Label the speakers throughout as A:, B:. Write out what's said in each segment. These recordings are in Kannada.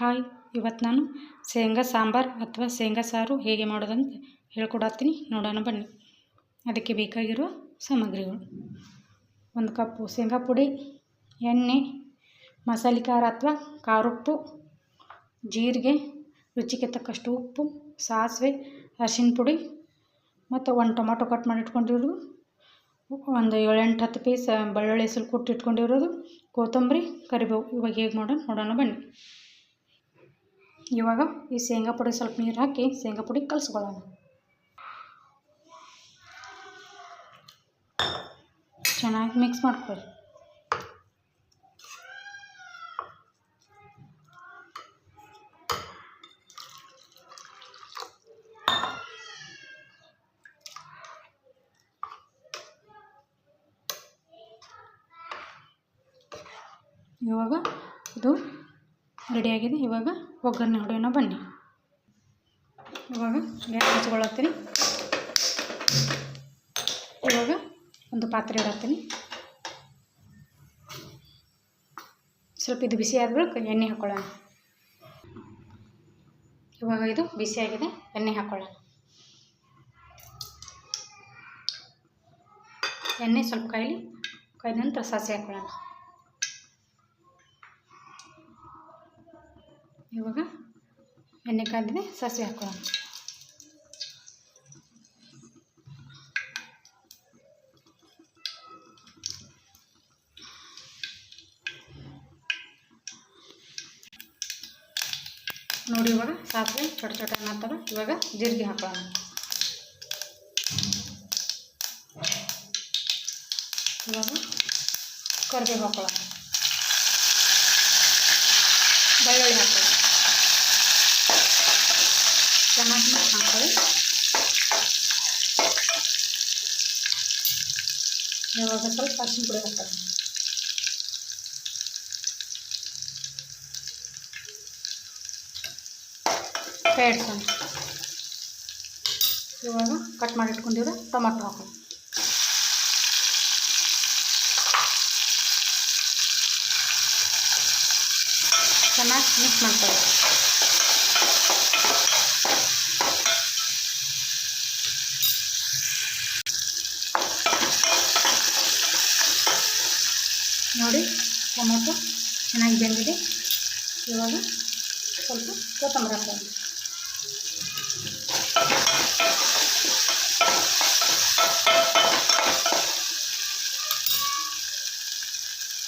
A: ಹಾಯ್ ಇವತ್ತು ನಾನು ಶೇಂಗಾ ಸಾಂಬಾರು ಅಥವಾ ಶೇಂಗಾ ಸಾರು ಹೇಗೆ ಮಾಡೋದಂತ ಹೇಳ್ಕೊಡತ್ತೀನಿ. ನೋಡೋಣ ಬನ್ನಿ. ಅದಕ್ಕೆ ಬೇಕಾಗಿರುವ ಸಾಮಗ್ರಿಗಳು. ಒಂದು ಕಪ್ಪು ಶೇಂಗಾ ಪುಡಿ, ಎಣ್ಣೆ, ಮಸಾಲೆ ಖಾರ ಅಥವಾ ಖಾರುಪ್ಪು ಜೀರಿಗೆ, ರುಚಿಗೆ ತಕ್ಕಷ್ಟು ಉಪ್ಪು, ಸಾಸಿವೆ, ಅರಿಶಿನ ಪುಡಿ ಮತ್ತು ಒಂದು ಟೊಮೊಟೊ ಕಟ್ ಮಾಡಿ ಇಟ್ಕೊಂಡಿರೋದು ಒಂದು ಏಳೆಂಟು ಹತ್ತು ಪೀಸ್ ಬೆಳ್ಳುಳ್ಳಿ ಹೆಸರು ಕುಟ್ಟಿ ಇಟ್ಕೊಂಡಿರೋದು ಕೊತ್ತಂಬರಿ, ಕರಿಬೇವು ಇವಾಗ ಹೇಗೆ ಮಾಡೋಣ ನೋಡೋಣ ಬನ್ನಿ. ಇವಾಗ ಈ ಶೇಂಗಾ ಪುಡಿ ಸ್ವಲ್ಪ ನೀರು ಹಾಕಿ ಶೇಂಗಾ ಪುಡಿ ಕಲಿಸ್ಕೊಳ್ಳೋಣ. ಚೆನ್ನಾಗಿ ಮಿಕ್ಸ್ ಮಾಡ್ಕೊಳ್ಳಿ. ಇವಾಗ ಇದು ರೆಡಿಯಾಗಿದೆ. ಇವಾಗ ಒಗ್ಗರಣೆ ಹೊಡೆಯೋಣ ಬನ್ನಿ. ಇವಾಗ ಗ್ಯಾಸ್ ಹಚ್ಕೊಳತ್ತೀನಿ ಇವಾಗ ಒಂದು ಪಾತ್ರೆ ಇಡತ್ತೀನಿ. ಸ್ವಲ್ಪ ಇದು ಬಿಸಿ ಆದ್ಮೇಲೆ ಎಣ್ಣೆ ಹಾಕ್ಕೊಳ್ಳೋಣ ಇವಾಗ ಇದು ಬಿಸಿಯಾಗಿದೆ ಎಣ್ಣೆ ಹಾಕ್ಕೊಳ್ಳೋಣ ಎಣ್ಣೆ ಸ್ವಲ್ಪ ಕಾಯಿಲಿ, ಕಾಯ್ದ ನಂತರ ಸಾಸಿವೆ ಹಾಕ್ಕೊಳ್ಳೋಣ ಇವಾಗ ಎಣ್ಣೆ ಕಾದಿದೆ ಸಾಸಿವೆ ಹಾಕೋಣ. ನೋಡಿ ಇವಾಗ ಸಾಸಿವೆ ಚೊಟ ಚೊಟ ಅನ್ನತ್ತವ ಇವಾಗ ಜೀರಿಗೆ ಹಾಕೋಣ. ಇವಾಗ ಕರಿಬೇವು ಹಾಕೋಣ. ಬೆಳ್ಳುಳ್ಳಿ ಹಾಕೊಳ್ಳೋಣ ಚೆನ್ನಾಗಿ ಹಾಕೊಳ್ಳಿ ಇವಾಗ ಸ್ವಲ್ಪ ಅರ್ಶಿನ ಪುಡಿ ಹಾಕ್ತಾರೆ. ಇಟ್ಕೊಂಡು ಇವಾಗ ಕಟ್ ಮಾಡಿ ಇಟ್ಕೊಂಡಿರೋ ಟೊಮೆಟೊ ಹಾಕೋಣ. ಚೆನ್ನಾಗಿ ಮಿಕ್ಸ್ ಮಾಡ್ಕೊಳ್ಳಿ. ನೋಡಿ, ಟೊಮೊಟೊ ಚೆನ್ನಾಗಿ ಬೆಂದಿದೆ ಇವಾಗ ಸ್ವಲ್ಪ ಕೊತ್ತಂಬರಿ ಹಾಕೋದು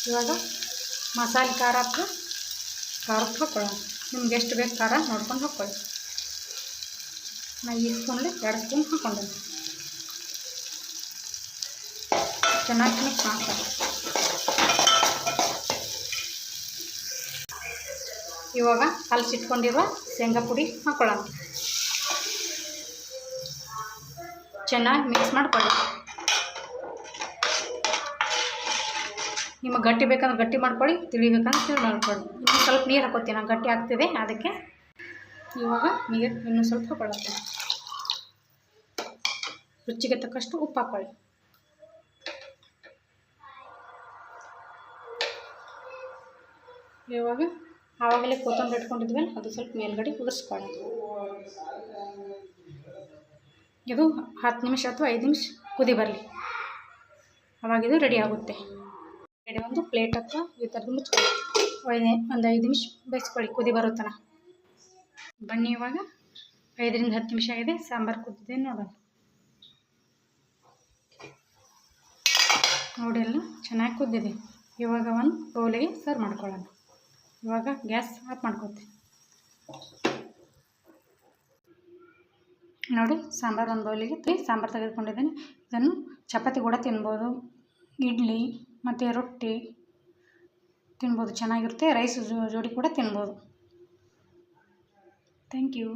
A: ಇವಾಗ ಮಸಾಲೆ ಖಾರ ಹಾಕಿ ಖಾರಕ್ಕೆ ಹಾಕ್ಕೊಳ್ಳೋಣ ನಿಮ್ಗೆ ಎಷ್ಟು ಬೇಕು ಖಾರ ನೋಡ್ಕೊಂಡು ಹಾಕ್ಕೊಳ್ಳಿ ನಾ ಈ ಸ್ಪೂನಲ್ಲಿ ಎರಡು ಸ್ಪೂನ್ ಹಾಕ್ಕೊಂಡು ಚೆನ್ನಾಗಿ ಮಿಕ್ಸ್ ಮಾಡ್ತಾರೆ ಇವಾಗ ಕಲಸಿಟ್ಕೊಂಡಿರುವ ಶೇಂಗಾ ಪುಡಿ ಹಾಕ್ಕೊಳ್ಳೋಣ ಚೆನ್ನಾಗಿ ಮಿಕ್ಸ್ ಮಾಡ್ಕೊಳ್ಳಿ. ನಿಮಗೆ ಗಟ್ಟಿ ಬೇಕಂದ್ರೆ ಗಟ್ಟಿ ಮಾಡ್ಕೊಳ್ಳಿ, ತಿಳಿ ಬೇಕಂದ್ರೆ ತಿಳಿ ಮಾಡ್ಕೊಳ್ಳಿ. ಇನ್ನೂ ಸ್ವಲ್ಪ ನೀರು ಹಾಕೋತೀನಿ ನಾನು ಗಟ್ಟಿ ಆಗ್ತಿದೆ, ಅದಕ್ಕೆ ಇವಾಗ ನೀರು ಇನ್ನೂ ಸ್ವಲ್ಪ ಹಾಕೊಳ್ಳುತ್ತೆ ರುಚಿಗೆ ತಕ್ಕಷ್ಟು ಉಪ್ಪು ಹಾಕ್ಕೊಳ್ಳಿ ಇವಾಗ ಆವಾಗಲೇ ಕೊತ್ತಂಬರಿ ಇಟ್ಕೊಂಡಿದ್ವಲ್ಲ ಅದು ಸ್ವಲ್ಪ ಮೇಲ್ಗಡೆ ಕುದಿಸ್ಕೊಳ್ಳೋದು ಇದು ಹತ್ತು ನಿಮಿಷ ಅಥವಾ ಐದು ನಿಮಿಷ ಕುದಿ ಬರಲಿ. ಅವಾಗಿದು ರೆಡಿ ಆಗುತ್ತೆ. ರೆಡಿ ಒಂದು ಪ್ಲೇಟ್ ಅಥವಾ ಈ ಥರದ್ದು ಮುಚ್ಕೊಳ್ಳಿ. ಒಂದು ಐದು ನಿಮಿಷ ಬೇಯಿಸ್ಕೊಳ್ಳಿ, ಕುದಿ ಬರುತ್ತನ ಬನ್ನಿ ಇವಾಗ. ಐದರಿಂದ ಹತ್ತು ನಿಮಿಷ ಆಗಿದೆ, ಸಾಂಬಾರು ಕುದ್ದಿದೆ ನೋಡೋಣ. ನೋಡಿ ಎಲ್ಲ ಚೆನ್ನಾಗಿ ಕುದ್ದಿದೆ. ಇವಾಗ ಒಂದು ಬೌಲಿಗೆ ಸರ್ವ್ ಮಾಡ್ಕೊಳ್ಳೋಣ. ಇವಾಗ ಗ್ಯಾಸ್ ಆಫ್ ಮಾಡ್ಕೊತೀನಿ. ನೋಡಿ, ಸಾಂಬಾರು ಒಂದು ಬೌಲಿಗೆ ಸಾಂಬಾರು ತೆಗೆದುಕೊಂಡಿದ್ದೀನಿ. ಇದನ್ನು ಚಪಾತಿ ಕೂಡ ತಿನ್ಬೋದು. ಇಡ್ಲಿ, ಮತ್ತು ರೊಟ್ಟಿ ತಿನ್ಬೋದು. ಚೆನ್ನಾಗಿರುತ್ತೆ. ರೈಸ್ ಜೋಡಿ ಕೂಡ ತಿನ್ಬೋದು. Thank you